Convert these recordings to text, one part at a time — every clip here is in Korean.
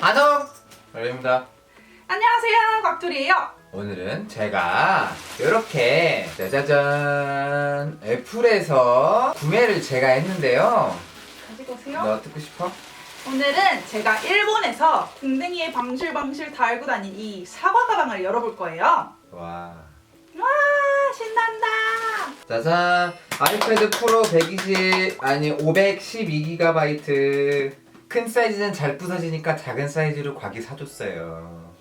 안녕! 별입니다. 안녕하세요, 곽돌이에요. 오늘은 제가 이렇게 짜자잔 애플에서 구매를 제가 했는데요. 가지고 오세요. 너 듣고 싶어? 오늘은 제가 일본에서 궁뎅이에 방실방실 달고 다닌 이 사과 가방을 열어볼 거예요. 와. 와, 신난다. 짜잔 아이패드 프로 120 아니 512GB 큰 사이즈는 잘 부서지니까 작은 사이즈로 과기 사줬어요.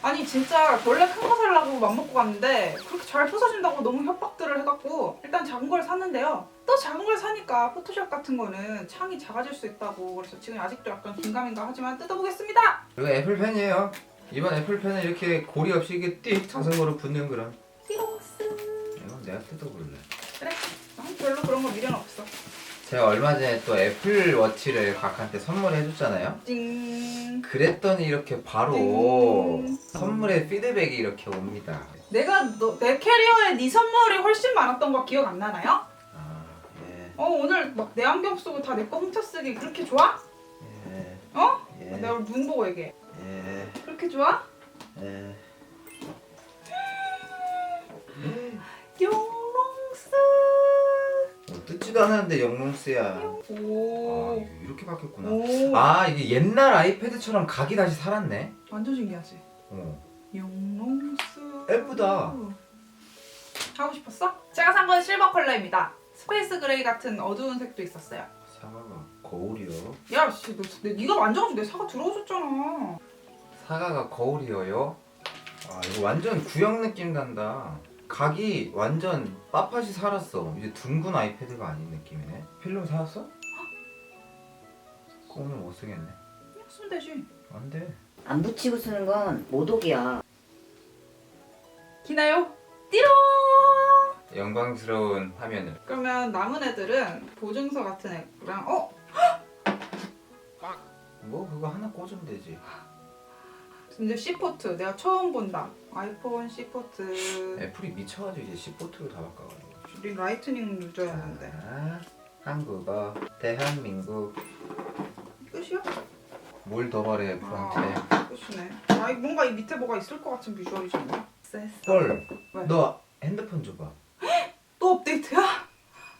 아니 진짜 원래 큰 거 살라고 맘먹고 갔는데 그렇게 잘 부서진다고 너무 협박들을 해갖고 일단 작은 걸 샀는데요. 또 작은 걸 사니까 포토샵 같은 거는 창이 작아질 수 있다고 그래서 지금 아직도 약간 긴가민가 하지만 뜯어보겠습니다. 이거 애플 펜이에요. 이번 애플 펜은 이렇게 고리 없이 이게 띡 자석으로 붙는 그런. 띠롱스. 이건 내가 뜯어볼래. 그래. 난 별로 그런 거 미련 없어. 제가 얼마 전에 또 애플 워치를 곽한테 선물해 줬잖아요. 찡. 그랬더니 이렇게 바로 음. 선물의 피드백이 이렇게 옵니다. 내가 너, 내 캐리어에 네 선물이 훨씬 많았던 거 기억 안 나나요? 아, 예, 어 오늘 막 내 안경 쓰고 다 내 거 훔쳐 쓰기 그렇게 좋아? 예, 어? 예, 내가 오늘 눈 보고 얘기해. 예, 그렇게 좋아? 예. 어, 뜯지도 않았는데 영롱스야. 아, 오. 이렇게 바뀌었구나. 오. 아, 이게 옛날 아이패드처럼 각이 다시 살았네. 완전 신기하지. 어. 영롱스. 예쁘다. 하고 싶었어? 제가 산 건 실버 컬러입니다. 스페이스 그레이 같은 어두운 색도 있었어요. 사과가 거울이요. 야, 씨, 너, 내, 네가 만져가지고 내 사과 들어오셨잖아. 사과가 거울이어요. 아, 이거 완전 구형 느낌 난다. 각이 완전 빠팟이 살았어. 이제 둥근 아이패드가 아닌 느낌이네. 필름 사왔어? 그거 오늘 못 쓰겠네. 그냥 쓰면 되지. 안 돼. 안 붙이고 쓰는 건 모독이야. 기나요? 띠롱! 영광스러운 화면을. 그러면 남은 애들은 보증서 같은 애랑 어? 뭐 그거 하나 꽂으면 되지. 이제 C포트 내가 처음 본다. 아이폰 C포트. 애플이 미쳐가지고 이제 C포트로 다 바꿔가지고. 우리 라이트닝 유저였는데. 자, 한국어, 대한민국. 끝이야? 뭘더 애플한테. 아, 끝이네. 아, 이 뭔가 이 밑에 뭐가 있을 것 같은 비주얼이잖아. 헐, 왜? 너 핸드폰 줘봐. 또 업데이트야?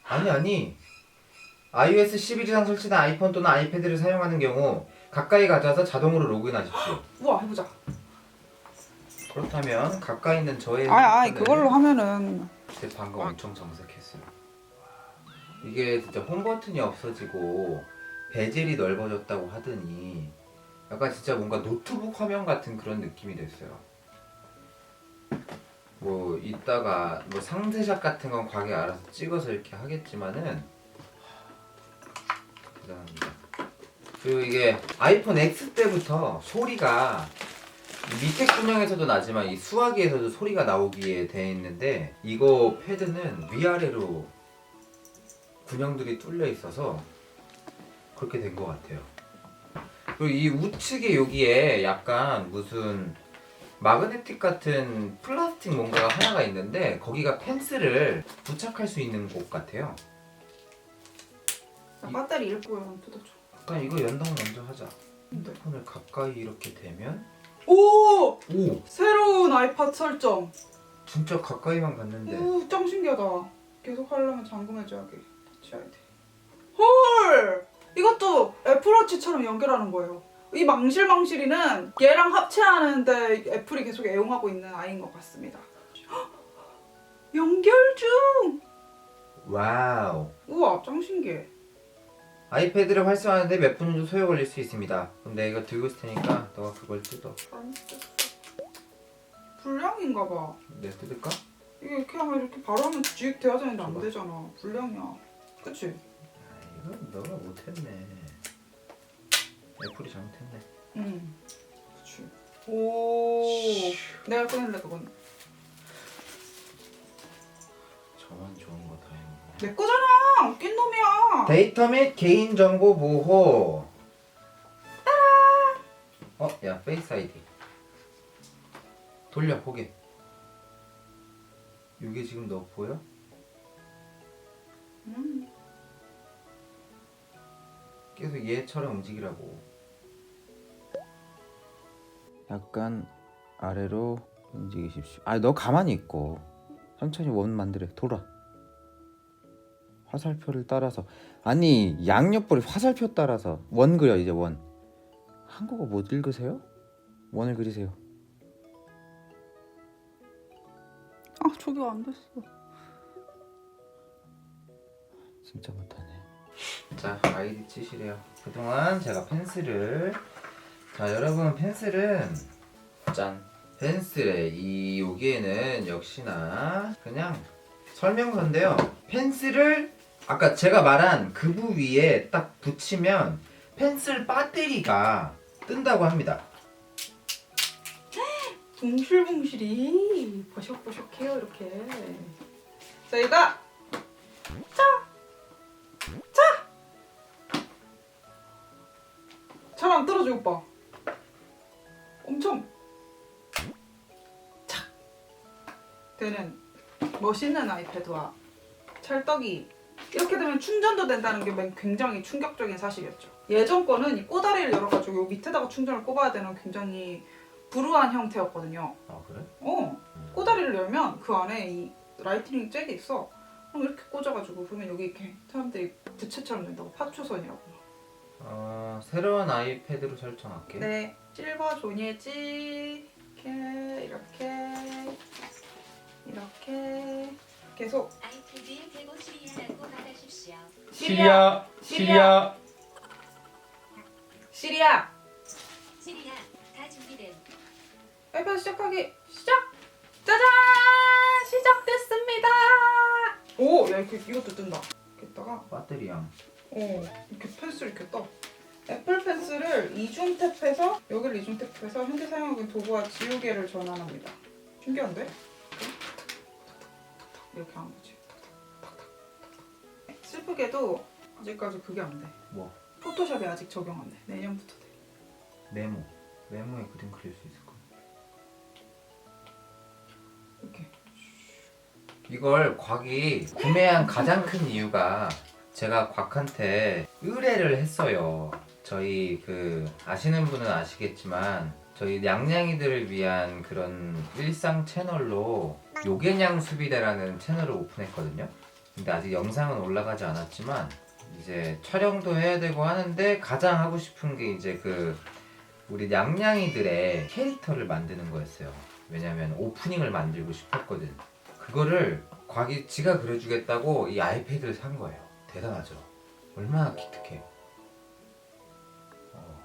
아니 아니 iOS 11 이상 설치된 아이폰 또는 아이패드를 사용하는 경우 가까이 가져와서 자동으로 로그인하십시오 우와 해보자. 그렇다면 가까이 있는 저의 아이 핸드폰을- 그걸로 하면은 제 방금 엄청 정색했어요 이게 진짜 홈 버튼이 없어지고 베젤이 넓어졌다고 하더니 약간 진짜 뭔가 노트북 화면 같은 그런 느낌이 됐어요 뭐 이따가 뭐 상세샷 같은 건 과게 알아서 찍어서 이렇게 하겠지만은 대단합니다. 그리고 이게 아이폰 X 때부터 소리가 이 밑에 군형에서도 나지만 이 수화기에서도 소리가 나오기에 돼 있는데 이거 패드는 위아래로 군형들이 뚫려 있어서 그렇게 된 것 같아요. 그리고 이 우측에 여기에 약간 무슨 마그네틱 같은 플라스틱 뭔가가 하나가 있는데 거기가 펜슬을 부착할 수 있는 곳 같아요. 나 배터리 잃고 한번 뜯어줘. 아까 이거 연동 먼저 하자. 핸드폰을 가까이 이렇게 대면 오! 오 새로운 아이팟 설정. 진짜 가까이만 갔는데 오, 짱 신기하다. 계속 하려면 잠금해줘야 돼. 터치 아이디. 헐! 이것도 애플워치처럼 연결하는 거예요. 이 망실망실이는 얘랑 합체하는데 애플이 계속 애용하고 있는 아이인 것 같습니다. 헉! 연결 중! 와우. 우와, 짱 신기해. 아이패드를 활성화하는데 몇 분 정도 소요 걸릴 수 있습니다. 그럼 내가 이거 들고 있을 테니까 너가 그걸 뜯어. 불량인가 봐. 내가 뜯을까? 이게 이렇게 하면 이렇게 바로 하면 쥐익 돼야 되는데 안 줘봐. 되잖아. 불량이야. 그치? 아, 이건 너가 못했네. 애플이 잘못했네. 응. 그치. 오. 내가 꺼낼래, 그건. 저만 좋은 거다 해먹네. 내 거잖아! 웃긴 놈이야! 데이터 및 개인정보 보호. 어, 야, 페이스 아이디. 돌려, 보게. 이게 지금 너 보여? 음. 계속 얘처럼 움직이라고. 약간 아래로 움직이십시오. 아, 너 가만히 있고 천천히 원 만들어. 돌아. 화살표를 따라서 아니 양옆볼이 화살표 따라서 원 그려 이제 원. 한국어 못 읽으세요? 원을 그리세요. 아 저기가 안 됐어. 진짜 못하네. 자 아이디 치시래요. 그동안 제가 펜슬을 자 여러분 펜슬은 짠 펜슬의 이 여기에는 역시나 그냥 설명서인데요. 펜슬을 아까 제가 말한 그 부위에 딱 붙이면 펜슬 배터리가 뜬다고 합니다. 붕실붕실이 버석버석해요 이렇게. 자 이거 잘안 떨어져 오빠. 엄청 착 되는 멋있는 아이패드와 찰떡이 이렇게 되면 충전도 된다는 게 맨- 굉장히 충격적인 사실이었죠. 예전 거는 이 꼬다리를 열어가지고 요 밑에다가 충전을 꼽아야 되는 굉장히 불우한 형태였거든요. 아 그래? 어 꼬다리를 열면 그 안에 이 라이트닝 잭이 있어. 그럼 이렇게 꽂아가지고 그러면 여기 이렇게 사람들이 부채처럼 된다고 파초선이라고. 어, 새로운 아이패드로 설정할게. 네, 실버 존예지 이렇게 이렇게 이렇게 계속. 아이패드에 대고 시리아라고 말하십시오. 시리아 시리아. 시리아. 시리아. 다 준비됨. 아이패드 시작하기 시작. 짜잔! 시작됐습니다. 오야 이렇게 이것도 뜬다. 이렇게 다가 배터리양. 어 이렇게 펜슬 이렇게 떠. 애플 펜슬을 이중 탭해서 여기를 이중 탭해서 현재 사용하고 있는 도구와 지우개를 전환합니다. 신기한데? 이렇게 하는 거지 슬프게도 아직까지 그게 안 돼 뭐? 포토샵이 아직 적용 안 돼 내년부터 돼 메모. 메모에 그림 그릴 수 있을 거야. 이렇게 이걸 곽이 구매한 가장 큰 이유가 제가 곽한테 의뢰를 했어요. 저희 그 아시는 분은 아시겠지만 저희 냥냥이들을 위한 그런 일상 채널로 요괴냥 수비대라는 채널을 오픈했거든요. 근데 아직 영상은 올라가지 않았지만 이제 촬영도 해야 되고 하는데 가장 하고 싶은 게 이제 그 우리 냥냥이들의 캐릭터를 만드는 거였어요. 왜냐면 오프닝을 만들고 싶었거든. 그거를 곽이 지가 그려주겠다고 이 아이패드를 산 거예요. 대단하죠. 얼마나 기특해. 어,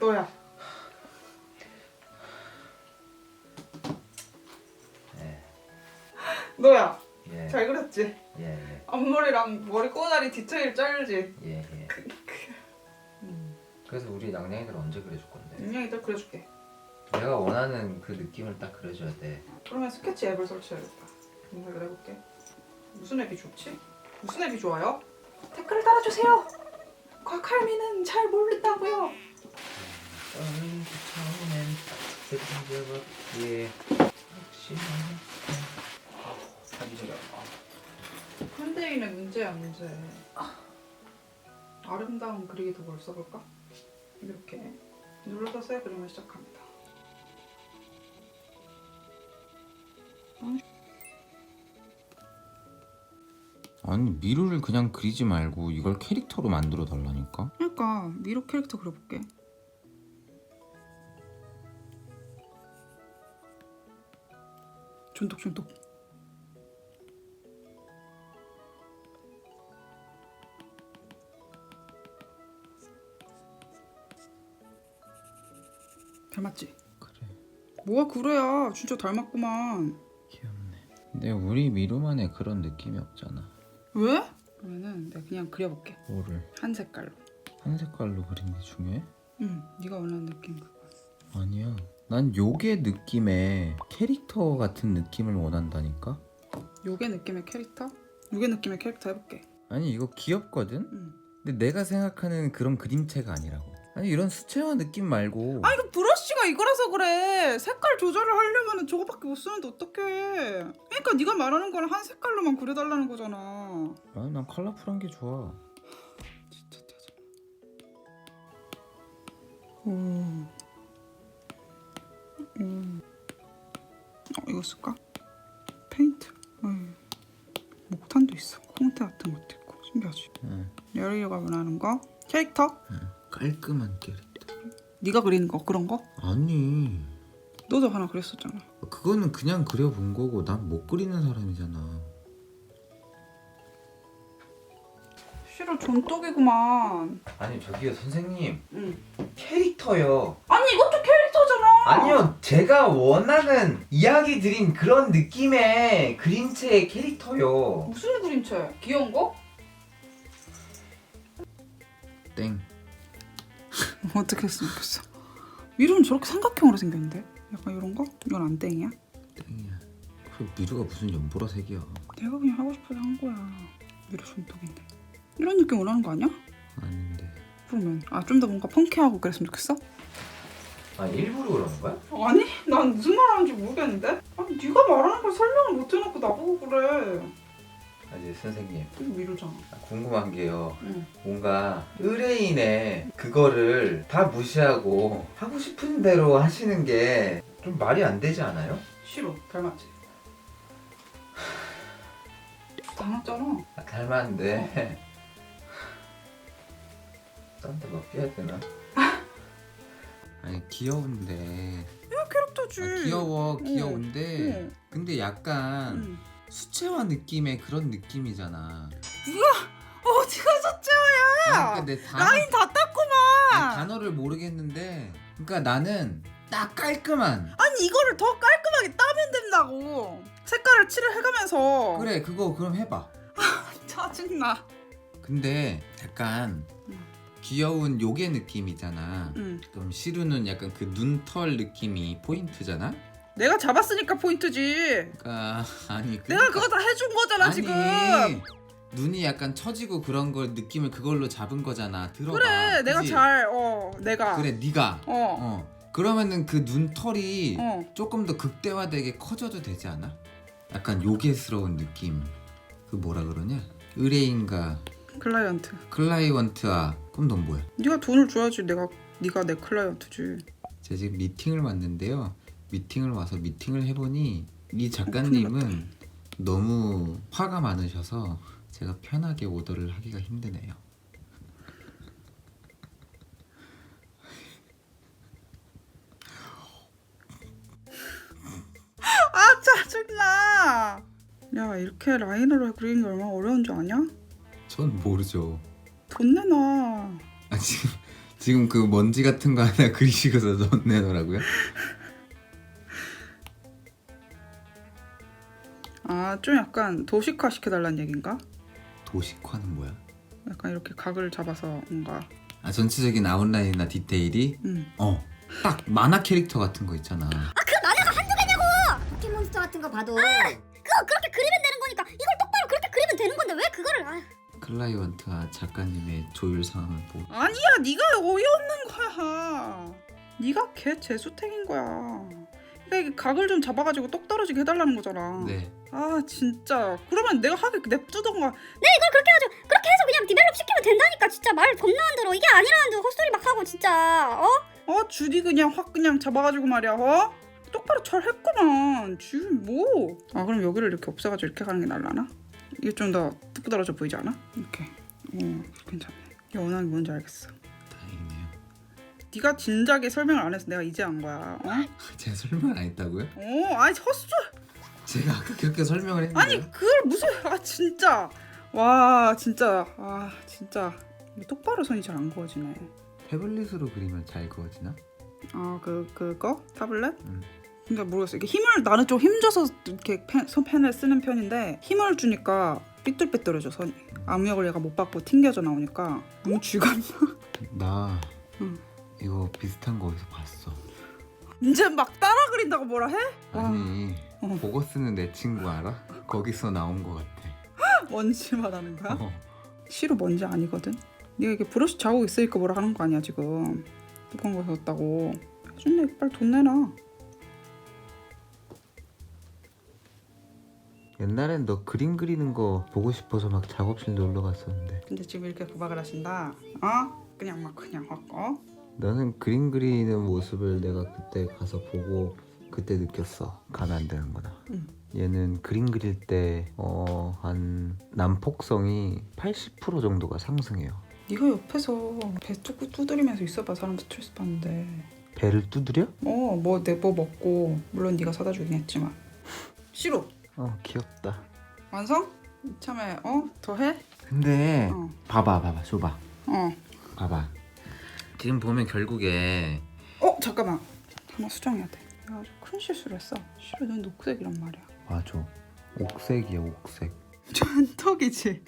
너야 너야 예, 잘 그렸지? 예, 예, 앞머리랑 머리 꼬다리 디테일 짤지 예, 예. 그래서 우리 냥냥이들 언제 그려줄 건데? 인형이들 그려줄게 내가 원하는 그 느낌을 딱 그려줘야 돼. 그러면 스케치 앱을 설치해야겠다 검색을 해볼게 무슨 앱이 좋지? 무슨 앱이 좋아요? 댓글을 달아주세요 곽할미는 잘 모른다고요 처음엔 사기 적이야. 현대인의 문제야 문제. 아름다운 그리기 도구를 써볼까? 이렇게. 눌러서 새 그림을 시작합니다. 아니 미루를 그냥 그리지 말고 이걸 캐릭터로 만들어 달라니까. 그러니까 미로 캐릭터 그려볼게. 존독존독 닮았지? 그래. 뭐가 그래야 진짜 닮았구만 귀엽네. 근데 우리 미루만의 그런 느낌이 없잖아. 왜? 그러면은 내가 그냥 그려볼게 뭐를 한 색깔로 한 색깔로 그리는 게 중요해? 응 네가 원하는 느낌 그거 아니야. 난 요게 느낌의 캐릭터 같은 느낌을 원한다니까. 요게 느낌의 캐릭터? 요게 느낌의 캐릭터 해볼게 아니 이거 귀엽거든. 응. 근데 내가 생각하는 그런 그림체가 아니라고. 아니 이런 수채화 느낌 말고. 아 이거 브러쉬가 이거라서 그래 색깔 조절을 하려면 저거밖에 못 쓰는데 어떡해 그러니까 네가 말하는 거는 한 색깔로만 그려달라는 거잖아 아, 난 컬러풀한 게 좋아. 진짜 짜증나 오 이거 쓸까? 페인트. 어이. 목탄도 있어. 콩테 같은 것도 있고 신기하지. 응. 열이가 원하는 거 캐릭터? 깔끔한 캐릭터. 네가 그리는 거 그런 거? 아니 너도 하나 그랬었잖아. 그거는 그냥 그려본 거고 난 못 그리는 사람이잖아. 싫어 존떡이구만. 아니 저기요 선생님 응. 캐릭터요. 아니 이것도 캐릭터잖아. 아니요 제가 원하는 이야기 드린 그런 느낌의 그림체의 캐릭터요. 무슨 그림체? 귀여운 거? 어떻게 했으면 좋겠어. 미루는 저렇게 삼각형으로 생겼는데? 약간 이런 거? 이건 안 땡이야? 땡이야. 그 미루가 무슨 연보라색이야. 내가 그냥 하고 싶어서 한 거야. 미루 손톱인데. 이런 느낌 원하는 거 아니야? 아닌데. 그러면 아 좀 더 뭔가 펑키하고 그랬으면 좋겠어? 아 일부러 그러는 거야? 아니 난 무슨 말 하는지 모르겠는데? 아니 네가 말하는 걸 설명을 못 해놓고 나보고 그래. 아니 선생님 이거 미루잖아. 아, 궁금한 게요. 응. 뭔가 의뢰인의 그거를 다 무시하고 하고 싶은 대로 하시는 게 좀 말이 안 되지 않아요? 싫어. 닮았지? 닮았잖아. 아, 닮았는데 딴데 맡겨야 되나? 아니 귀여운데 이거 캐릭터지. 아, 귀여워 귀여운데 응. 근데 약간 응. 수채화 느낌의 그런 느낌이잖아 어디가 첫째야? 그러니까 내 단어, 라인 다 땄구만. 단어를 모르겠는데 그러니까 나는 딱 깔끔한 아니 이거를 더 깔끔하게 따면 된다고. 색깔을 칠해가면서. 그래 그거 그럼 해봐 짜증나. 근데 약간 응. 귀여운 요괴 느낌이잖아 응. 그럼 시루는 약간 그 눈털 느낌이 포인트잖아 내가 잡았으니까 포인트지. 그러니까 아니 내가 그러니까- 그거 다 해준 거잖아 아니, 지금. 눈이 약간 처지고 그런 걸 느낌을 그걸로 잡은 거잖아 들어봐 그래 내가 그지? 잘어 내가 그래 네가 어 어 그러면은 그 눈털이 어. 조금 더 극대화되게 커져도 되지 않아? 약간 요괴스러운 느낌 그 뭐라 그러냐 의뢰인과 클라이언트. 클라이언트와 그럼 넌 뭐야? 네가 돈을 줘야지 내가 네가 내 클라이언트지. 제가 지금 미팅을 왔는데요 미팅을 와서 미팅을 해보니 이 작가님은 너무 화가 많으셔서 제가 편하게 오더를 하기가 힘드네요 아 짜증나. 야 이렇게 라인으로 그리는 게 얼마나 어려운 줄 아냐? 전 모르죠 돈 내놔. 아 지금 지금 그 먼지 같은 거 하나 그리시고서 넌 내놓으라고요? 아 좀 약간 도식화 시켜달라는 얘긴가? 도식화는 뭐야? 약간 이렇게 각을 잡아서 뭔가 아 전체적인 아웃라인이나 디테일이 음. 어 딱 만화 캐릭터 같은 거 있잖아 그 만화가 한두 개냐고! 포켓몬스터 같은 거 봐도 그거 그렇게 그리면 되는 거니까 이걸 똑바로 그렇게 그리면 되는 건데 왜 그거를 아. 클라이언트와 작가님의 조율 상황을 보고 아니야 네가 어이없는 거야. 네가 걔 재수탱인 거야. 이게 각을 좀 잡아가지고 똑 떨어지게 해달라는 거잖아. 네 아 진짜 그러면 내가 하게 냅두던가 네 이걸 그렇게 해가지고 그렇게 해서 그냥 디벨롭 시키면 된다니까 진짜 말 겁나 안 들어 이게 아니라는데 헛소리 막 하고 진짜 어? 어 주디 그냥 확 그냥 잡아가지고 말이야 어? 똑바로 잘 했구만 주 뭐? 아 그럼 여기를 이렇게 없애가지고 이렇게 가는 게 날라나? 이게 좀 더 뚝 떨어져 보이지 않아? 이렇게 어 괜찮네 이게 원하는 게 뭔지 알겠어 네가 진작에 설명을 안 해서 내가 이제 안 거야 어? 제가 설명 안 했다고요? 어 아니 헛소 제가 아까 그렇게 설명을 했는데 아니 그걸 무슨 아 진짜 와 진짜 아 진짜 똑바로 선이 잘 안 그어지네 태블릿으로 그리면 잘 그어지나? 아그 그거 타블렛? 음. 그러니까 모르겠어. 이게 힘을 나는 좀 힘줘서 이렇게 펜, 손 펜을 쓰는 편인데 힘을 주니까 삐뚤빼뚤해져 선이. 압력을 얘가 못 받고 튕겨져 나오니까 너무 쥐같나? 나 응. 이거 비슷한 거 어디서 봤어 이제 막 따라 그린다고 뭐라 해? 와 아니 어. 보고 쓰는 내 친구 알아? 거기서 나온 거 같아 뭔지 말하는 거야? 어. 시로 뭔지 아니거든. 네가 이게 브러쉬 자국 있으니까 뭐라 하는 거 아니야 지금. 뚜껑 거 샀다고. 해준네 빨리 돈 내놔. 옛날엔 너 그림 그리는 거 보고 싶어서 막 작업실 놀러 갔었는데 근데 지금 이렇게 구박을 하신다. 어? 그냥 막 그냥 확 어? 너는 그림 그리는 모습을 내가 그때 가서 보고 그때 느꼈어. 가면 안 되는구나. 응. 얘는 그림 그릴 때 어, 한 난폭성이 80% 정도가 상승해요. 네가 옆에서 배 뚜꾸 두드리면서 있어봐 사람 스트레스 받는데 배를 두드려? 어 뭐 내 뭐 먹고 물론 네가 사다 주긴 했지만 싫어 어 귀엽다. 완성? 이참에 어? 더 해? 근데 어. 봐봐 봐봐 줘봐 어. 봐봐. 지금 보면 결국에 어 잠깐만 하나 수정해야 돼 내가 아주 큰 실수를 했어 싫어 넌 녹색이란 말이야 맞아. 옥색이야 옥색. 전턱이지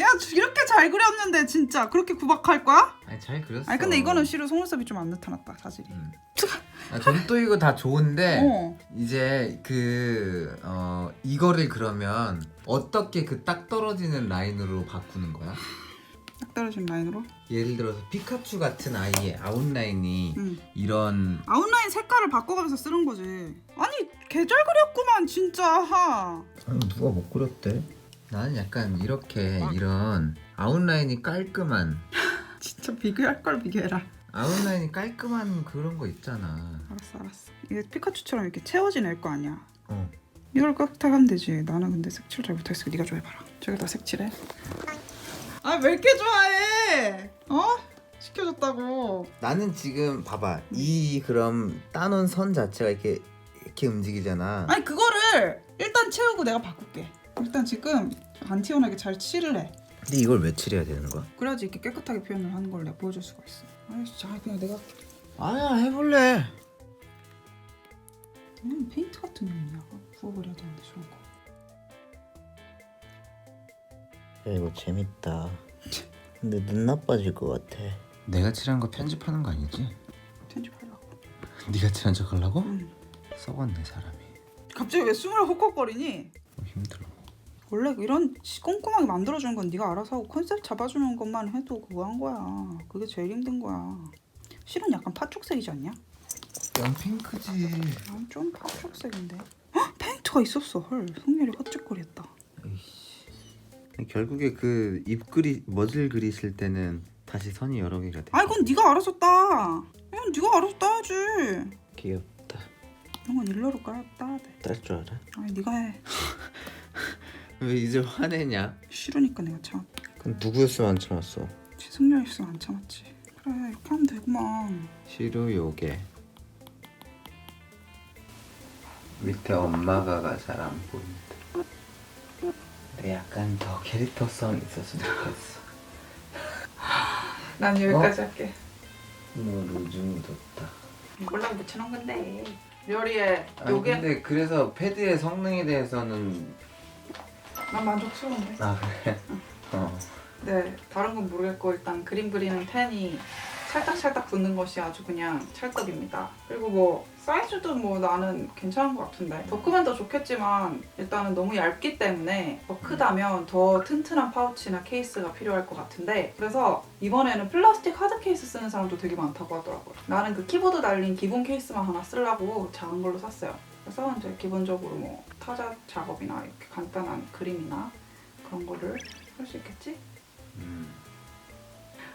야 이렇게 잘 그렸는데 진짜 그렇게 구박할 거야? 아니 잘 그렸어. 아니 근데 이거는 싫어 속눈썹이 좀 안 나타났다 자질이 음. 아, 또 이거 다 좋은데 어. 이제 그 어, 이거를 그러면 어떻게 그 딱 떨어지는 라인으로 바꾸는 거야? 딱 떨어진 라인으로? 예를 들어서 피카츄 같은 아이의 아웃라인이 응 이런 아웃라인 색깔을 바꿔가면서 쓰는 거지. 아니 계절 그렸구만 진짜. 아니, 누가 못 그렸대? 나는 약간 이렇게 이런 아웃라인이 깔끔한 진짜 비교할 걸 비교해라. 아웃라인이 깔끔한 그런 거 있잖아. 알았어 알았어. 이게 피카츄처럼 이렇게 채워진 애일 거 아니야? 어. 이걸 깍딱 하면 되지. 나는 근데 색칠 잘 못했으니까 네가 좀 해봐라. 저기다 색칠해 아 왜 이렇게 좋아해? 어? 시켜줬다고. 나는 지금 봐봐. 이 그럼 따놓은 선 자체가 이렇게 이렇게 움직이잖아. 아니 그거를 일단 채우고 내가 바꿀게. 일단 지금 안 튀어나게 잘 칠을 해. 근데 이걸 왜 칠해야 되는 거야? 그래야지 이렇게 깨끗하게 표현을 하는 걸 내가 보여줄 수가 있어. 아니 진짜. 그냥 내가 아야 해볼래. 음, 페인트 같은 게 있냐 부어버려야 되는데 저런 거 야 이거 재밌다. 근데 눈 나빠질 것 같아. 내가 칠한 거 편집하는 거 아니지? 편집하려고 네가 칠한 척 하려고? 응. 썩었네 사람이. 갑자기 왜 숨을 헉헉거리니? 어, 힘들어. 원래 이런 시- 꼼꼼하게 만들어주는 건 네가 알아서 하고 컨셉 잡아주는 것만 해도 그거 한 거야 그게 제일 힘든 거야 실은 약간 팥죽색이지 않냐? 넌 핑크지. 난좀 팥죽색인데 헉! 페인트가 있었어 헐 성렬이 헛짓거리했다 결국에 그 입 그리 머질 그리실 때는 다시 선이 여러 개가 돼. 아이 그건 네가 알아서 따 이건 네가 알아서 따야지 귀엽다. 이런 건 일러로 따, 따야 돼 딸 줄 알아? 아니 네가 해 왜 이제 화내냐? 싫으니까 내가 참 그럼 누구였으면 안 참았어? 최승렬이었으면 안 참았지 그래 이렇게 하면 되구만 시루 요게 밑에 엄마가 가 잘 안 보인다. 근데 약간 더 캐릭터성 있었으면 좋겠어. 난 여기까지 할게 뭐 루즈 묻었다. 이걸로 붙여놓은 건데 요리에 아니 요게 근데 그래서 패드의 성능에 대해서는 난 만족스러운데 아 그래? 어. 네 다른 건 모르겠고 일단 그림 그리는 펜이 찰딱찰딱 붙는 것이 아주 그냥 찰떡입니다 그리고 뭐 사이즈도 뭐 나는 괜찮은 것 같은데. 더 크면 더 좋겠지만 일단은 너무 얇기 때문에 더 크다면 더 튼튼한 파우치나 케이스가 필요할 것 같은데. 그래서 이번에는 플라스틱 하드 케이스 쓰는 사람도 되게 많다고 하더라고요. 나는 그 키보드 달린 기본 케이스만 하나 쓰려고 작은 걸로 샀어요. 그래서 이제 기본적으로 뭐 타자 작업이나 이렇게 간단한 그림이나 그런 거를 할 수 있겠지? 음.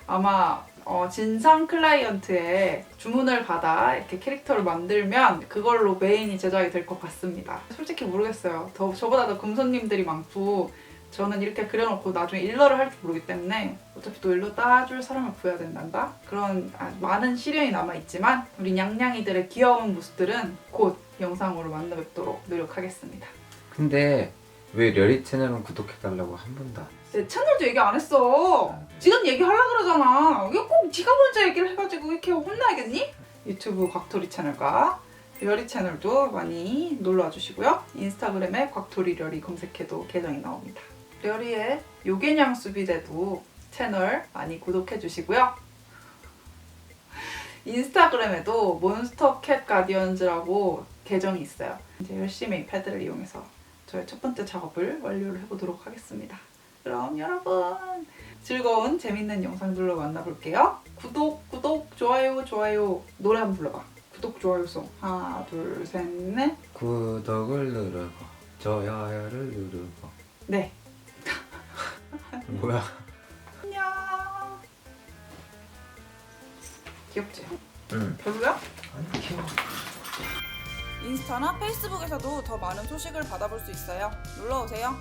아마 어, 진상 클라이언트의 주문을 받아 이렇게 캐릭터를 만들면 그걸로 메인이 제작이 될 것 같습니다. 솔직히 모르겠어요. 더 저보다 더 금손님들이 많고 저는 이렇게 그려놓고 나중에 일러를 할 줄 모르기 때문에 어차피 또 일러 따줄 사람을 구해야 된단다. 그런 아주 많은 시련이 남아 있지만 우리 냥냥이들의 귀여운 모습들은 곧 영상으로 만나 뵙도록 노력하겠습니다. 근데 왜 려리 채널은 구독해달라고 한 번도 안? 내 채널도 얘기 안 했어. 지금 얘기하려 그러잖아. 왜 꼭 네가 먼저 얘기를 해가지고 이렇게 혼나야겠니? 유튜브 곽토리 채널과 려리 채널도 많이 놀러와 주시고요. 인스타그램에 곽토리 려리 검색해도 계정이 나옵니다. 려리의 요괴냥 수비대도 채널 많이 구독해 주시고요. 인스타그램에도 몬스터 캣 가디언즈라고 계정이 있어요. 이제 열심히 이 패드를 이용해서 저의 첫 번째 작업을 완료를 해보도록 하겠습니다. 그럼 여러분 즐거운 재밌는 영상들로 만나볼게요. 구독 구독 좋아요 좋아요 노래 한번 불러봐. 구독 좋아요송 하나 둘 셋 넷. 구독을 누르고 좋아요를 누르고 네. 뭐야? 안녕. 귀엽지? 응. 별로야? 아니 귀여워. 인스타나 페이스북에서도 더 많은 소식을 받아볼 수 있어요. 놀러 오세요.